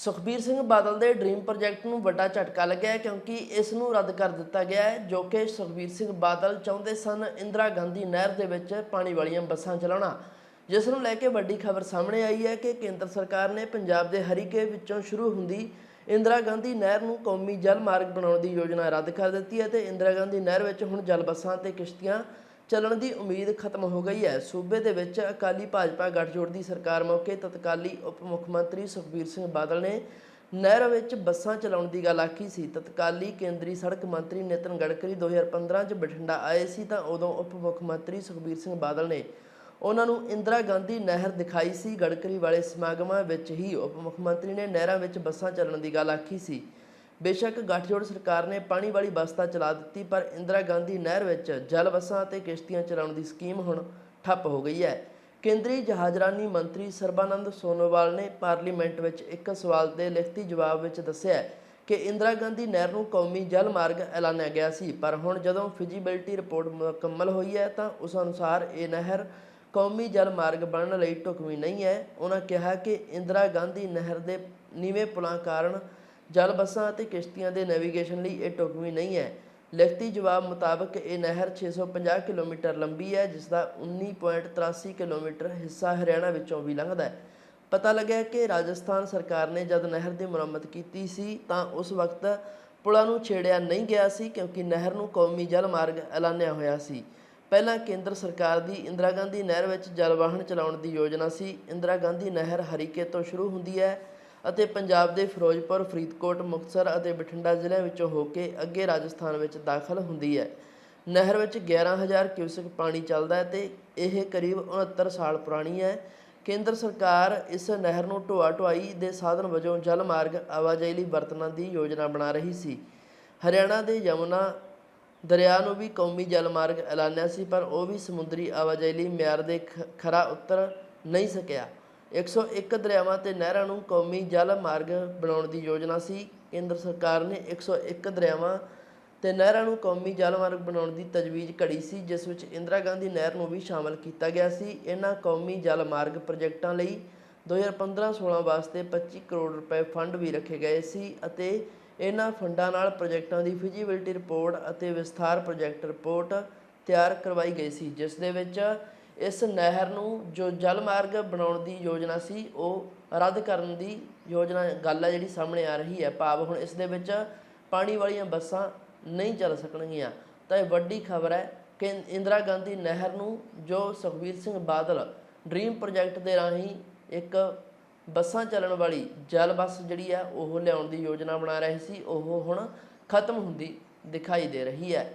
ਸੁਖਬੀਰ ਸਿੰਘ ਬਾਦਲ ਦੇ dream project ਨੂੰ ਵੱਡਾ ਝਟਕਾ ਲੱਗਿਆ ਕਿਉਂਕਿ ਇਸ ਨੂੰ ਰੱਦ ਕਰ ਦਿੱਤਾ ਗਿਆ ਹੈ, ਜੋ ਕਿ ਸੁਖਬੀਰ ਸਿੰਘ ਬਾਦਲ ਚਾਹੁੰਦੇ ਸਨ ਇੰਦਰਾ ਗਾਂਧੀ ਨਹਿਰ ਦੇ ਵਿੱਚ ਪਾਣੀ ਵਾਲੀਆਂ ਬੱਸਾਂ ਚਲਾਉਣਾ। ਜਿਸ ਨੂੰ ਲੈ ਕੇ ਵੱਡੀ ਖਬਰ ਸਾਹਮਣੇ ਆਈ ਹੈ ਕਿ ਕੇਂਦਰ ਸਰਕਾਰ ਨੇ ਪੰਜਾਬ ਦੇ ਹਰੀਕੇ ਵਿੱਚੋਂ ਸ਼ੁਰੂ ਹੁੰਦੀ ਇੰਦਰਾ ਗਾਂਧੀ ਨਹਿਰ ਨੂੰ ਕੌਮੀ ਜਲ ਮਾਰਗ ਬਣਾਉਣ ਦੀ ਯੋਜਨਾ ਰੱਦ ਕਰ ਦਿੱਤੀ ਹੈ ਤੇ ਇੰਦਰਾ ਗਾਂਧੀ ਨਹਿਰ ਵਿੱਚ ਹੁਣ ਜਲ ਬੱਸਾਂ ਤੇ ਕਿਸ਼ਤੀਆਂ ਚੱਲਣ ਦੀ ਉਮੀਦ ਖਤਮ ਹੋ ਗਈ ਹੈ। ਸੂਬੇ ਦੇ ਵਿੱਚ ਅਕਾਲੀ ਭਾਜਪਾ ਗੱਠਜੋੜ ਦੀ ਸਰਕਾਰ ਮੌਕੇ ਤਤਕਾਲੀ ਉਪ ਮੁੱਖ ਮੰਤਰੀ ਸੁਖਬੀਰ ਸਿੰਘ ਬਾਦਲ ਨੇ ਨਹਿਰ ਵਿੱਚ ਬੱਸਾਂ ਚਲਾਉਣ ਦੀ ਗੱਲ ਆਖੀ ਸੀ। ਤਤਕਾਲੀ ਕੇਂਦਰੀ ਸੜਕ ਮੰਤਰੀ ਨਿਤਨ ਗਡਕਰੀ 2015 ਚ ਬਠਿੰਡਾ ਆਏ ਸੀ ਤਾਂ ਉਦੋਂ ਉਪ ਮੁੱਖ ਮੰਤਰੀ ਸੁਖਬੀਰ ਸਿੰਘ ਬਾਦਲ ਨੇ ਉਹਨਾਂ ਨੂੰ ਇੰਦਰਾ ਗਾਂਧੀ ਨਹਿਰ ਦਿਖਾਈ ਸੀ। ਗਡਕਰੀ ਵਾਲੇ ਸਮਾਗਮਾਂ ਵਿੱਚ ਹੀ ਉਪ ਮੁੱਖ ਮੰਤਰੀ ਨੇ ਨਹਿਰਾਂ ਵਿੱਚ ਬੱਸਾਂ ਚੱਲਣ ਦੀ ਗੱਲ ਆਖੀ ਸੀ। ਬੇਸ਼ੱਕ ਗਠਜੋੜ ਸਰਕਾਰ ਨੇ ਪਾਣੀ ਵਾਲੀ ਬੱਸ ਤਾਂ ਚਲਾ ਦਿੱਤੀ, ਪਰ ਇੰਦਰਾ ਗਾਂਧੀ ਨਹਿਰ ਵਿੱਚ ਜਲ ਬੱਸਾਂ ਅਤੇ ਕਿਸ਼ਤੀਆਂ ਚਲਾਉਣ ਦੀ ਸਕੀਮ ਹੁਣ ਠੱਪ ਹੋ ਗਈ ਹੈ। ਕੇਂਦਰੀ ਜਹਾਜ਼ਰਾਨੀ ਮੰਤਰੀ ਸਰਬਾਨੰਦ ਸੋਨੋਵਾਲ ਨੇ ਪਾਰਲੀਮੈਂਟ ਵਿੱਚ ਇੱਕ ਸਵਾਲ ਦੇ ਲਿਖਤੀ ਜਵਾਬ ਵਿੱਚ ਦੱਸਿਆ ਕਿ ਇੰਦਰਾ ਗਾਂਧੀ ਨਹਿਰ ਨੂੰ ਕੌਮੀ ਜਲ ਮਾਰਗ ਐਲਾਨਿਆ ਗਿਆ ਸੀ, ਪਰ ਹੁਣ ਜਦੋਂ ਫਿਜੀਬਿਲਟੀ ਰਿਪੋਰਟ ਮੁਕੰਮਲ ਹੋਈ ਹੈ ਤਾਂ ਉਸ ਅਨੁਸਾਰ ਇਹ ਨਹਿਰ ਕੌਮੀ ਜਲ ਮਾਰਗ ਬਣਨ ਲਈ ਢੁਕਵੀਂ ਨਹੀਂ ਹੈ। ਉਹਨਾਂ ਕਿਹਾ ਕਿ ਇੰਦਰਾ ਗਾਂਧੀ ਨਹਿਰ ਦੇ ਨੀਵੇਂ ਪੁਲਾਂ ਕਾਰਨ ਜਲ ਬੱਸਾਂ ਅਤੇ ਕਿਸ਼ਤੀਆਂ ਦੇ ਨੈਵੀਗੇਸ਼ਨ ਲਈ ਇਹ ਢੁਕਵੀਂ ਨਹੀਂ ਹੈ। ਲਿਖਤੀ ਜਵਾਬ ਮੁਤਾਬਕ ਇਹ ਨਹਿਰ 650 ਕਿਲੋਮੀਟਰ ਲੰਬੀ ਹੈ ਜਿਸ ਦਾ 19.83 ਕਿਲੋਮੀਟਰ ਹਿੱਸਾ ਹਰਿਆਣਾ ਵਿੱਚੋਂ ਵੀ ਲੰਘਦਾ ਹੈ। ਪਤਾ ਲੱਗਿਆ ਕਿ ਰਾਜਸਥਾਨ ਸਰਕਾਰ ਨੇ ਜਦ ਨਹਿਰ ਦੀ ਮੁਰੰਮਤ ਕੀਤੀ ਸੀ, ਤਾਂ ਉਸ ਵਕਤ ਪੁਲਾਂ ਨੂੰ ਛੇੜਿਆ ਨਹੀਂ ਗਿਆ ਸੀ, ਕਿਉਂਕਿ ਨਹਿਰ ਨੂੰ ਕੌਮੀ ਜਲ ਮਾਰਗ ਐਲਾਨਿਆ ਹੋਇਆ ਸੀ। ਪਹਿਲਾਂ ਕੇਂਦਰ ਸਰਕਾਰ ਦੀ ਇੰਦਰਾ ਗਾਂਧੀ ਨਹਿਰ ਵਿੱਚ ਜਲ ਵਾਹਨ ਚਲਾਉਣ ਦੀ ਯੋਜਨਾ ਸੀ। ਇੰਦਰਾ ਗਾਂਧੀ ਨਹਿਰ ਹਰੀਕੇ ਤੋਂ ਸ਼ੁਰੂ ਹੁੰਦੀ ਹੈ। ਅਤੇ ਪੰਜਾਬ ਦੇ ਫਿਰੋਜ਼ਪੁਰ, ਫਰੀਦਕੋਟ, ਮੁਕਤਸਰ ਅਤੇ ਬਠਿੰਡਾ ਜ਼ਿਲ੍ਹਿਆਂ ਵਿੱਚੋਂ ਹੋ ਕੇ ਅੱਗੇ ਰਾਜਸਥਾਨ ਵਿੱਚ ਦਾਖਲ ਹੁੰਦੀ ਹੈ। ਨਹਿਰ ਵਿੱਚ 11000 ਕਿਊਸਕ ਪਾਣੀ ਚੱਲਦਾ ਹੈ ਤੇ ਇਹ ਕਰੀਬ 69 ਸਾਲ ਪੁਰਾਣੀ ਹੈ। ਕੇਂਦਰ ਸਰਕਾਰ ਇਸ ਨਹਿਰ ਨੂੰ ਢੋਆ ਢੁਆਈ ਦੇ ਸਾਧਨ ਵਜੋਂ ਜਲ ਮਾਰਗ ਆਵਾਜਾਈ ਲਈ ਵਰਤਣ ਦੀ ਯੋਜਨਾ ਬਣਾ ਰਹੀ ਸੀ। ਹਰਿਆਣਾ ਦੇ ਯਮੁਨਾ ਦਰਿਆ ਨੂੰ ਵੀ ਕੌਮੀ ਜਲ ਮਾਰਗ ਐਲਾਨਿਆ ਸੀ, ਪਰ ਉਹ ਵੀ ਸਮੁੰਦਰੀ ਆਵਾਜਾਈ ਲਈ ਮਿਆਰ ਦੇ ਖ- ਖਰਾ ਉੱਤਰ ਨਹੀਂ ਸਕਿਆ। 101 ਦਰਿਆਵਾਂ ਤੇ ਨਹਿਰਾਂ ਨੂੰ ਕੌਮੀ ਜਲ ਮਾਰਗ ਬਣਾਉਣ ਦੀ ਯੋਜਨਾ ਸੀ। ਕੇਂਦਰ ਸਰਕਾਰ ਨੇ 101 ਦਰਿਆਵਾਂ ਤੇ ਨਹਿਰਾਂ ਨੂੰ ਕੌਮੀ ਜਲ ਮਾਰਗ ਬਣਾਉਣ ਦੀ ਤਜਵੀਜ਼ ਘੜੀ ਸੀ, ਜਿਸ ਵਿੱਚ ਇੰਦਰਾ ਗਾਂਧੀ ਨਹਿਰ ਨੂੰ ਵੀ ਸ਼ਾਮਲ ਕੀਤਾ ਗਿਆ ਸੀ। ਇਹਨਾਂ ਕੌਮੀ ਜਲ ਮਾਰਗ ਪ੍ਰੋਜੈਕਟਾਂ ਲਈ 2015-16 ਵਾਸਤੇ 25 ਕਰੋੜ ਰੁਪਏ ਫੰਡ ਵੀ ਰੱਖੇ ਗਏ ਸੀ ਅਤੇ ਇਹਨਾਂ ਫੰਡਾਂ ਨਾਲ ਪ੍ਰੋਜੈਕਟਾਂ ਦੀ ਫਿਜੀਬਿਲਟੀ ਰਿਪੋਰਟ ਅਤੇ ਵਿਸਥਾਰ ਪ੍ਰੋਜੈਕਟ ਰਿਪੋਰਟ ਤਿਆਰ ਕਰਵਾਈ ਗਈ ਸੀ, ਜਿਸ ਦੇ ਵਿੱਚ ਇਸ ਨਹਿਰ ਨੂੰ ਜੋ ਜਲ ਮਾਰਗ ਬਣਾਉਣ ਦੀ ਯੋਜਨਾ ਸੀ, ਉਹ ਰੱਦ ਕਰਨ ਦੀ ਯੋਜਨਾ ਗੱਲ ਹੈ ਜਿਹੜੀ ਸਾਹਮਣੇ ਆ ਰਹੀ ਹੈ। ਭਾਵ ਹੁਣ ਇਸ ਦੇ ਵਿੱਚ ਪਾਣੀ ਵਾਲੀਆਂ ਬੱਸਾਂ ਨਹੀਂ ਚੱਲ ਸਕਣਗੀਆਂ। ਤਾਂ ਇਹ ਵੱਡੀ ਖਬਰ ਹੈ ਕਿ ਇੰਦਰਾ ਗਾਂਧੀ ਨਹਿਰ ਨੂੰ ਜੋ ਸੁਖਬੀਰ ਸਿੰਘ ਬਾਦਲ ਡ੍ਰੀਮ ਪ੍ਰੋਜੈਕਟ ਦੇ ਰਾਹੀਂ ਇੱਕ ਬੱਸਾਂ ਚੱਲਣ ਵਾਲੀ ਜਲ ਬੱਸ ਜਿਹੜੀ ਆ, ਉਹ ਲਿਆਉਣ ਦੀ ਯੋਜਨਾ ਬਣਾ ਰਹੇ ਸੀ, ਉਹ ਹੁਣ ਖਤਮ ਹੁੰਦੀ ਦਿਖਾਈ ਦੇ ਰਹੀ ਹੈ।